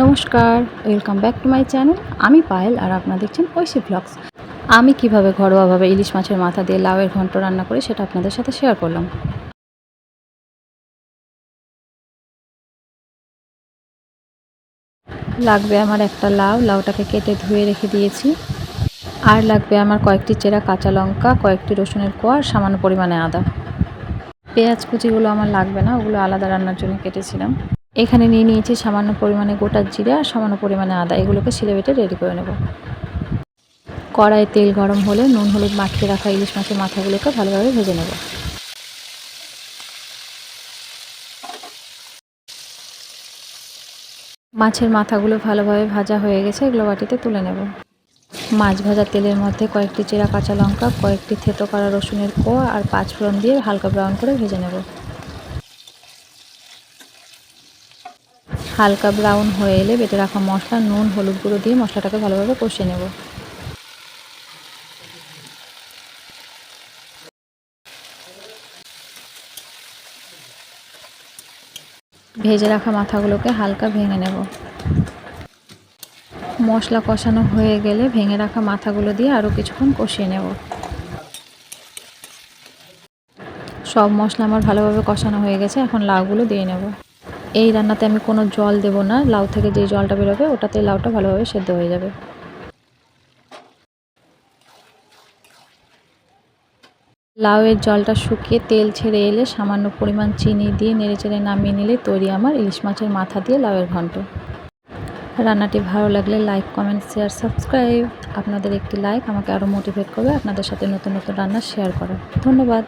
নমস্কার welcome back to my channel আমি পায়েল আর আপনারা দেখছেন ঐশী ব্লগস আমি কীভাবে ঘরোয়াভাবে ইলিশ মাছের মাথা দিয়ে লাউয়ের ঘন্ট রান্না করি সেটা আপনাদের সাথে শেয়ার করলাম। লাগবে আমার একটা লাউ, লাউটাকে কেটে ধুয়ে রেখে দিয়েছি। আর লাগবে আমার কয়েকটি চেরা কাঁচা লঙ্কা, কয়েকটি রসুনের কোয়া সামান্য পরিমাণে আদা। পেঁয়াজ কুচিগুলো আমার লাগবে না, ওগুলো আলাদা রান্নার জন্য কেটেছিলাম। এখানে নিয়ে নিয়েছি সামান্য পরিমাণে গোটা জিরা আর সামান্য পরিমাণে আদা। এগুলোকে শিলে বেটে রেডি করে নেব। কড়াইয়ে তেল গরম হলে নুন, হলুদ মাখিয়ে রাখা ইলিশ মাছের মাথাগুলোকে ভালোভাবে ভেজে নেব। মাছের মাথাগুলো ভালোভাবে ভাজা হয়ে গেছে, এগুলো বাটিতে তুলে নেব। মাছ ভাজা তেলের মধ্যে কয়েকটি চেরা কাঁচা লঙ্কা, কয়েকটি থেতো করা রসুনের কোয়া আর পাঁচ ফোড়ন দিয়ে হালকা ব্রাউন করে ভেজে নেব। হালকা ব্রাউন হয়ে এলে বেটে রাখা মশলা, নুন, হলুদ গুঁড়ো দিয়ে মশলাটাকে ভালোভাবে কষিয়ে নেব। ভেজে রাখা মাথাগুলোকে হালকা ভেঙে নেব। মশলা কষানো হয়ে গেলে ভেঙে রাখা মাথাগুলো দিয়ে আরও কিছুক্ষণ কষিয়ে নেব। সব মশলা আমার ভালোভাবে কষানো হয়ে গেছে, এখন লাউগুলো দিয়ে নেব। এই রান্নাতে আমি কোনো জল দেব না। লাউ থেকে যে জলটা বেরোবে, ওটাতে লাউটা ভালোভাবে সেদ্ধ হয়ে যাবে। লাউয়ের জলটা শুকিয়ে তেল ছেড়ে এলে সামান্য পরিমাণ চিনি দিয়ে নেড়েচেড়ে নামিয়ে নিলে তৈরি আমার ইলিশ মাছের মাথা দিয়ে লাউয়ের ঘন্ট। রান্নাটি ভালো লাগলে লাইক, কমেন্ট, শেয়ার, সাবস্ক্রাইব। আপনাদের একটি লাইক আমাকে আরও মোটিভেট করবে আপনাদের সাথে নতুন নতুন রান্না শেয়ার করার। ধন্যবাদ।